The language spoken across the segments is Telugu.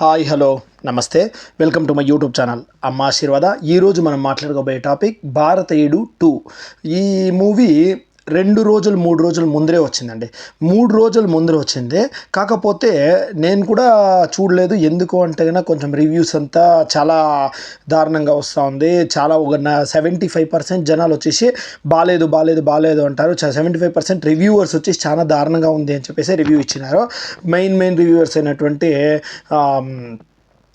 హాయ్ హలో నమస్తే. Welcome to my YouTube channel. అమ్మ ఆశీర్వాద. ఈరోజు మనం మాట్లాడుకోబోయే టాపిక్ భారతీయుడు టూ. ఈ మూవీ రెండు రోజులు మూడు రోజులు ముందరే వచ్చిందండి. మూడు రోజులు ముందరే వచ్చింది. కాకపోతే నేను కూడా చూడలేదు. ఎందుకు అంటే కనుక కొంచెం రివ్యూస్ అంతా చాలా దారుణంగా వస్తూ ఉంది. చాలా ఒక సెవెంటీ ఫైవ్ పర్సెంట్ జనాలు వచ్చేసి బాగాలేదు బాగాలేదు బాగాలేదు అంటారు. సెవెంటీ ఫైవ్ పర్సెంట్ రివ్యూవర్స్ వచ్చేసి చాలా దారుణంగా ఉంది అని చెప్పేసి రివ్యూ ఇచ్చినారు. మెయిన్ మెయిన్ రివ్యూవర్స్ అయినటువంటి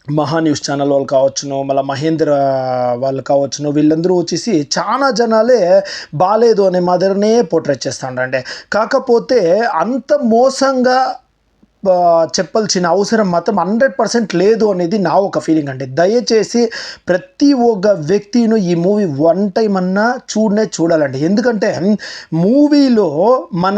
మహా న్యూస్ ఛానల్ వాళ్ళు కావచ్చును మళ్ళీ మహేంద్ర వాళ్ళు కావచ్చును వీళ్ళందరూ వచ్చేసి చాలా జనాలే బాగాలేదు అనే మాదిరినే పోర్ట్రేట్ చేస్తాండండి కాకపోతే అంత మోసంగా చెప్పాల్సిన అవసరం మాత్రం హండ్రెడ్ పర్సెంట్ లేదు అనేది నా ఒక ఫీలింగ్ అండి. దయచేసి ప్రతి ఒక్క వ్యక్తిను ఈ మూవీ వన్ టైం అన్నా చూడనే చూడాలండి. ఎందుకంటే మూవీలో మన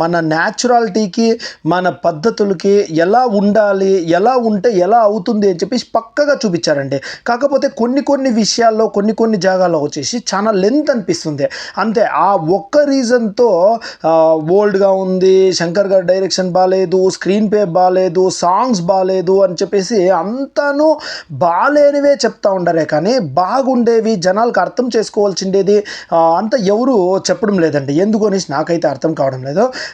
మన న్యాచురాలిటీకి మన పద్ధతులకి ఎలా ఉండాలి ఎలా ఉంటే ఎలా అవుతుంది అని చెప్పేసి పక్కగా చూపించారండి. కాకపోతే కొన్ని కొన్ని విషయాల్లో కొన్ని కొన్ని జాగాల్లో వచ్చేసి చాలా లెంత్ అనిపిస్తుంది. అంతే ఆ ఒక్క రీజన్తో ఓల్డ్గా ఉంది శంకర్ గారి డైరెక్షన్ బాగాలేదు స్క్రీన్ పే బాగాలేదు సాంగ్స్ బాగాలేదు అని చెప్పేసి అంతాను బాగాలేనివే చెప్తా ఉండరే కానీ బాగుండేవి జనాలకు అర్థం చేసుకోవాల్సిండేది అంత ఎవరు చెప్పడం లేదండి. ఎందుకు అనేసి నాకైతే అర్థం కావడం లేదు.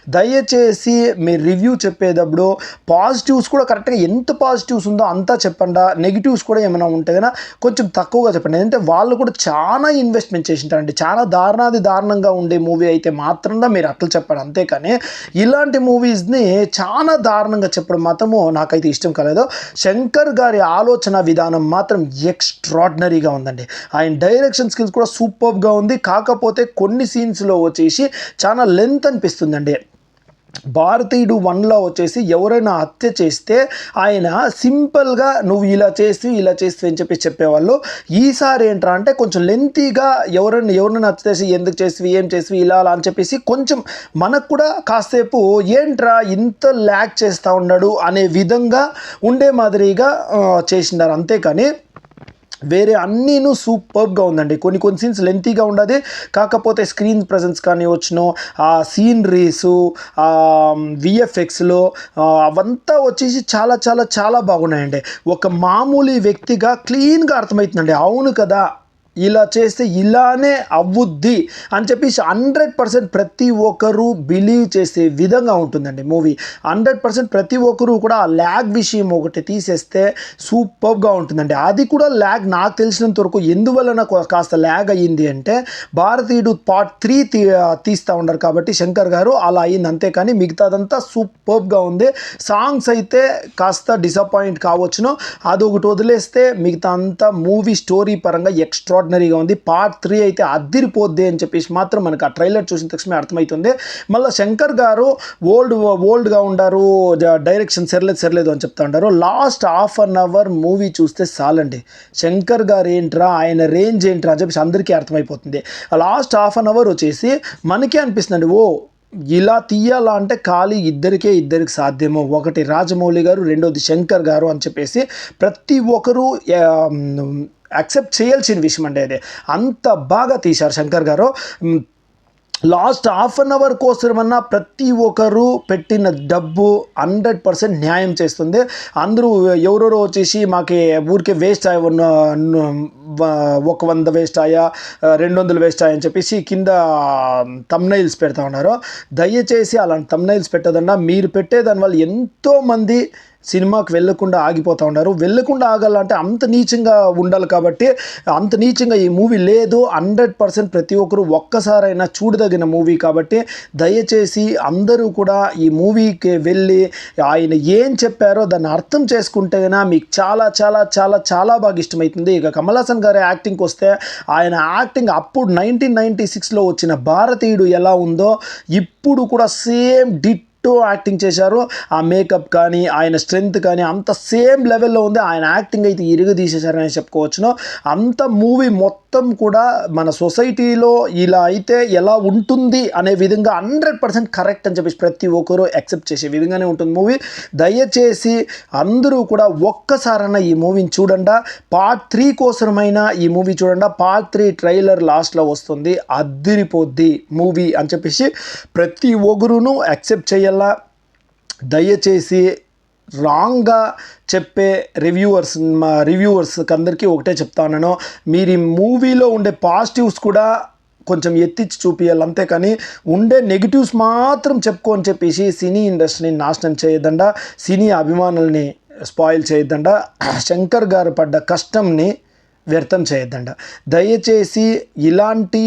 దయచేసి మీరు రివ్యూ చెప్పేటప్పుడు పాజిటివ్స్ కూడా కరెక్ట్గా ఎంత పాజిటివ్స్ ఉందో అంతా చెప్పండి. నెగిటివ్స్ కూడా ఏమైనా ఉంటే కదా కొంచెం తక్కువగా చెప్పండి. ఎందుకంటే వాళ్ళు కూడా చాలా ఇన్వెస్ట్మెంట్ చేసింటారండి. చాలా దారుణాది దారుణంగా ఉండే మూవీ అయితే మాత్రంగా మీరు అట్లా చెప్పండి. అంతేకాని ఇలాంటి మూవీస్ని చాలా దారుణంగా చెప్పడం మాత్రము నాకైతే ఇష్టం కాలేదు. శంకర్ గారి ఆలోచన విధానం మాత్రం ఎక్స్ట్రాడినరీగా ఉందండి. ఆయన డైరెక్షన్ స్కిల్స్ కూడా సూపర్గా ఉంది. కాకపోతే కొన్ని సీన్స్లో వచ్చేసి చాలా లెంత్ అనిపిస్తుంది. అనిపిస్తుందండి భారతీయుడు వన్లో వచ్చేసి ఎవరైనా హత్య చేస్తే ఆయన సింపుల్గా నువ్వు ఇలా చేసి ఇలా చేస్తే అని చెప్పి చెప్పేవాళ్ళు. ఈసారి ఏంట్రా అంటే కొంచెం లెంతీగా ఎవరైనా ఎవరైనా హత్య చేసి ఎందుకు చేసి ఏం చేసి ఇలా అలా అని చెప్పేసి కొంచెం మనకు కూడా కాసేపు ఏంట్రా ఇంత ల్యాక్ చేస్తూ ఉన్నాడు అనే విధంగా ఉండే మాదిరిగా చేసినారు అంతేకాని వేరే అన్నీను సూపర్గా ఉందండి. కొన్ని కొన్ని సీన్స్ లెంతీగా ఉండదు. కాకపోతే స్క్రీన్ ప్రజెన్స్ కానీ వచ్చిన ఆ సీనరీసు విఎఫ్ఎక్స్లో అవంతా వచ్చేసి చాలా చాలా చాలా బాగున్నాయండి. ఒక మామూలు వ్యక్తిగా క్లీన్గా అర్థమవుతుందండి. అవును కదా? ఇలా చేస్తే ఇలానే అవ్వుద్ది అని చెప్పేసి హండ్రెడ్ పర్సెంట్ ప్రతి ఒక్కరూ బిలీవ్ చేసే విధంగా ఉంటుందండి మూవీ. హండ్రెడ్ పర్సెంట్ ప్రతి ఒక్కరూ కూడా ఆ ల్యాగ్ విషయం ఒకటి తీసేస్తే సూపర్గా ఉంటుందండి. అది కూడా ల్యాగ్ నాకు తెలిసినంత వరకు ఎందువలన కాస్త ల్యాగ్ అయ్యింది అంటే భారతీయుడు పార్ట్ త్రీ తీ తీస్తూ ఉన్నారు కాబట్టి శంకర్ గారు అలా అయింది అంతేకాని మిగతాదంతా సూపర్గా ఉంది. సాంగ్స్ అయితే కాస్త డిసప్పాయింట్ కావచ్చును. అదొకటి వదిలేస్తే మిగతా అంతా మూవీ స్టోరీ పరంగా ఎక్స్ట్రా ఎక్స్ట్రాడినరీగా ఉంది. పార్ట్ త్రీ అయితే అద్దిరిపోద్ది అని చెప్పేసి మాత్రం మనకు ఆ ట్రైలర్ చూసిన తక్షణమే అర్థమవుతుంది మళ్ళీ శంకర్ గారు ఓల్డ్ ఓల్డ్గా ఉండారు. డైరెక్షన్ సరిలేదు సరిలేదు అని చెప్తా ఉండారు. Last half an hour movie చూస్తే చాలండి. శంకర్ గారు ఏంట్రా ఆయన రేంజ్ ఏంట్రా అని చెప్పేసి అందరికీ అర్థమైపోతుంది. లాస్ట్ హాఫ్ అన్ అవర్ వచ్చేసి మనకే అనిపిస్తుందండి. ఓ ఇలా తీయాలా అంటే ఖాళీ ఇద్దరికే ఇద్దరికి సాధ్యము. ఒకటి రాజమౌళి గారు రెండోది శంకర్ గారు అని చెప్పేసి ప్రతి ఒక్కరూ యాక్సెప్ట్ చేయాల్సిన విషయం అండి అది. అంత బాగా తీశారు Shankar garu. Last half an hour కోసమన్నా ప్రతి ఒక్కరు పెట్టిన డబ్బు హండ్రెడ్ పర్సెంట్ న్యాయం చేస్తుంది. అందరూ ఎవరెవరో వచ్చేసి మాకు ఊరికే వేస్ట్ అయ్యా ఒక వంద వేస్ట్ అయ్యా రెండు వందలు వేస్ట్ అయ్యా అని చెప్పేసి కింద తమ్నైల్స్ పెడతా ఉన్నారు. దయచేసి అలాంటి తమ్నైల్స్ పెట్టదన్నా మీరు పెట్టే వల్ల ఎంతోమంది సినిమాకి వెళ్ళకుండా ఆగిపోతూ ఉన్నారు. వెళ్ళకుండా ఆగాలంటే అంత నీచంగా ఉండాలి కాబట్టి అంత నీచంగా ఈ మూవీ లేదు. హండ్రెడ్ పర్సెంట్ ప్రతి ఒక్కరు ఒక్కసారైనా చూడదగిన మూవీ కాబట్టి దయచేసి అందరూ కూడా ఈ మూవీకి వెళ్ళి ఆయన ఏం చెప్పారో దాన్ని అర్థం చేసుకుంటేనా మీకు చాలా చాలా చాలా చాలా బాగా ఇష్టమవుతుంది ఇక కమల్ హాసన్ గారి యాక్టింగ్కి వస్తే ఆయన యాక్టింగ్ అప్పుడు నైన్టీన్ నైన్టీ సిక్స్లో వచ్చిన భారతీయుడు ఎలా ఉందో ఇప్పుడు కూడా సేమ్ డిట్ యాక్టింగ్ చేశారు. ఆ మేకప్ కానీ ఆయన స్ట్రెంగ్త్ కానీ అంత సేమ్ లెవెల్లో ఉంది. ఆయన యాక్టింగ్ అయితే ఇరుగు తీసేశారని చెప్పుకోవచ్చును. అంత మూవీ మొత్తం కూడా మన సొసైటీలో ఇలా అయితే ఎలా ఉంటుంది అనే విధంగా హండ్రెడ్ పర్సెంట్ కరెక్ట్ అని చెప్పేసి ప్రతి ఒక్కరూ యాక్సెప్ట్ చేసే విధంగానే ఉంటుంది మూవీ దయచేసి అందరూ కూడా ఒక్కసారైనా ఈ మూవీని చూడండి. పార్ట్ త్రీ కోసమైనా ఈ మూవీ చూడండి. పార్ట్ త్రీ ట్రైలర్ లాస్ట్లో వస్తుంది. అద్దిరిపోద్ది మూవీ అని చెప్పేసి ప్రతి ఒక్కరును యాక్సెప్ట్ చేయాలి? దయచేసి రాంగ్గా చెప్పే రివ్యూవర్స్ మా రివ్యూవర్స్కి అందరికీ ఒకటే చెప్తాను మీరు ఈ మూవీలో ఉండే పాజిటివ్స్ కూడా కొంచెం ఎత్తిచ్చి చూపించాలి అంతేకాని ఉండే నెగిటివ్స్ మాత్రం చెప్పుకొని చెప్పేసి సినీ ఇండస్ట్రీని నాశనం చేయొద్దండ సినీ అభిమానుల్ని స్పాయిల్ చేయొద్దండ శంకర్ గారు పడ్డ కష్టంని వ్యర్థం చేయొద్దండ దయచేసి ఇలాంటి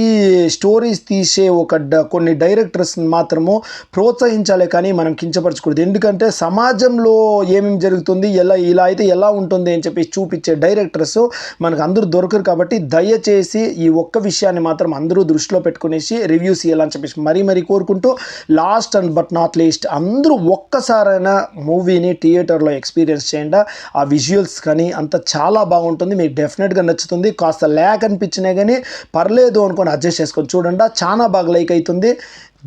స్టోరీస్ తీసే ఒక డ- కొన్ని డైరెక్టర్స్ మాత్రము ప్రోత్సహించాలి కానీ మనం కించపరచకూడదు. ఎందుకంటే సమాజంలో ఏమేమి జరుగుతుంది ఎలా ఇలా అయితే ఎలా ఉంటుంది అని చెప్పి చూపించే డైరెక్టర్స్ మనకు అందరూ దొరకరు కాబట్టి దయచేసి ఈ ఒక్క విషయాన్ని మాత్రం అందరూ దృష్టిలో పెట్టుకునేసి రివ్యూస్ ఇవ్వాలని చెప్పేసి మరీ మరీ కోరుకుంటూ last and but not least అందరూ ఒక్కసారైనా మూవీని థియేటర్లో ఎక్స్పీరియన్స్ చేయండి. ఆ విజువల్స్ కానీ అంత చాలా బాగుంటుంది. మీరు డెఫినెట్గా నచ్చుతుంది. కాస్త ల్యాక్ అనిపించినా కానీ పర్లేదు అనుకొని అడ్జస్ట్ చేసుకొని చూడండి. చాలా బాగా లైక్ అవుతుంది.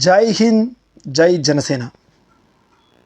జై హింద్ జై జనసేన.